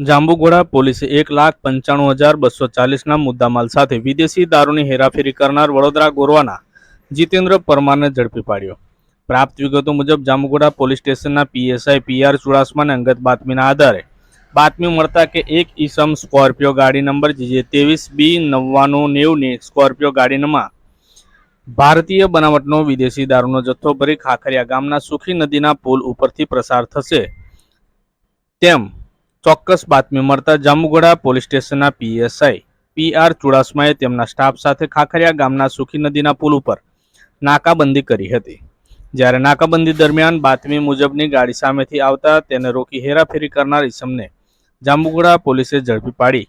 જાંબુઘોડા પોલીસે એક લાખ પંચાણું હજાર બસો ચાલીસના મુદ્દામાલ સાથે વિદેશી દારૂની હેરાફેરી કરનાર વડોદરા ગોરવાના જીતેન્દ્ર પરમારને ઝડપી પાડ્યો. પ્રાપ્ત વિગતો મુજબ જાંબુઘોડા પોલીસ સ્ટેશનના પીએસઆઈ પીઆર ચુડાસમાને અંગત બાતમીના આધારે બાતમી મળતા કે એક ઈસમ સ્કોર્પિયો ગાડી નંબર જે ત્રેવીસ બી નવ્વાણું નેવની સ્કોર્પિયો ગાડીમાં ભારતીય બનાવટનો વિદેશી દારૂનો જથ્થો ભરી ખાખરિયા ગામના સુખી નદીના પુલ ઉપરથી પ્રસાર થશે. તેમ ચોક્કસ બાતમી મળતા જાંબુગોડા પોલીસ સ્ટેશનના પીએસઆઈ પીઆર ચુડાસમાએ તેમના સ્ટાફ સાથે ખાખરિયા ગામના સુખી નદીના પુલ ઉપર નાકાબંધી કરી હતી. જ્યારે નાકાબંધી દરમિયાન બાતમી મુજબની ગાડી સામેથી આવતા તેને રોકી હેરાફેરી કરનાર ઇસમને જાંબુગોડા પોલીસે ઝડપી પાડી.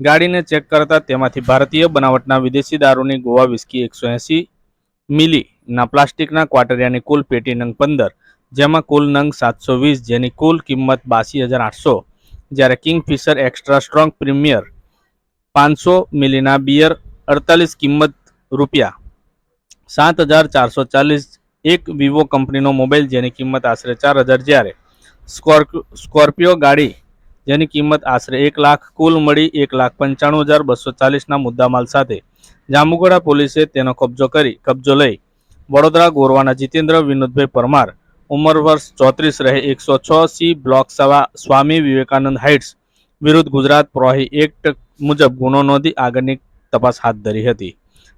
ગાડીને ચેક કરતા તેમાંથી ભારતીય બનાવટના વિદેશી દારૂની ગોવા વિસ્કી એકસો એંસી મિલીના પ્લાસ્ટિકના ક્વાટરિયાની કુલ પેટી નંગ પંદર, જેમાં કુલ નંગ સાતસો વીસ, જેની કુલ કિંમત બાસી હજાર આઠસો જ્યારે કિંગફિશર એક્સ્ટ્રા સ્ટ્રોંગ પ્રીમિયર પાંચસો મિલીના બિયર અડતાલીસ કિંમત રૂપિયા સાત હજાર ચારસો ચાલીસ એક વિવો કંપનીનો મોબાઈલ જેની કિંમત આશરે ચાર હજાર જ્યારે સ્કોર્પિયો સ્કોર્પિયો ગાડી જેની કિંમત આશરે એક લાખ, કુલ મળી એક લાખ પંચાણું હજાર બસો ચાલીસના મુદ્દામાલ સાથે જાંબુગોડા પોલીસે તેનો કબજો કરી, કબજો લઈ વડોદરા ગોરવાના જીતેન્દ્ર વિનોદભાઈ પરમાર ઉંમર વર્ષ ચોત્રીસ રહે એકસો છ સી બ્લોક સવા સ્વામી વિવેકાનંદ હાઇટ્સ. વિરુદ્ધ ગુજરાત પ્રોહી એક્ટ મુજબ ગુનો નોંધી આગળની તપાસ હાથ ધરી હતી.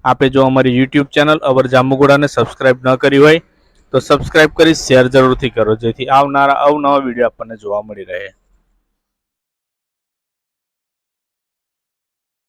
આપે જો અમારી યુટ્યુબ ચેનલ અવર જાંબુગોડાને સબસ્ક્રાઇબ ન કરી હોય, તો સબસ્ક્રાઇબ કરી શેર જરૂરથી કરો, જેથી આવનારા અવનવા વીડિયો આપણને જોવા મળી રહે.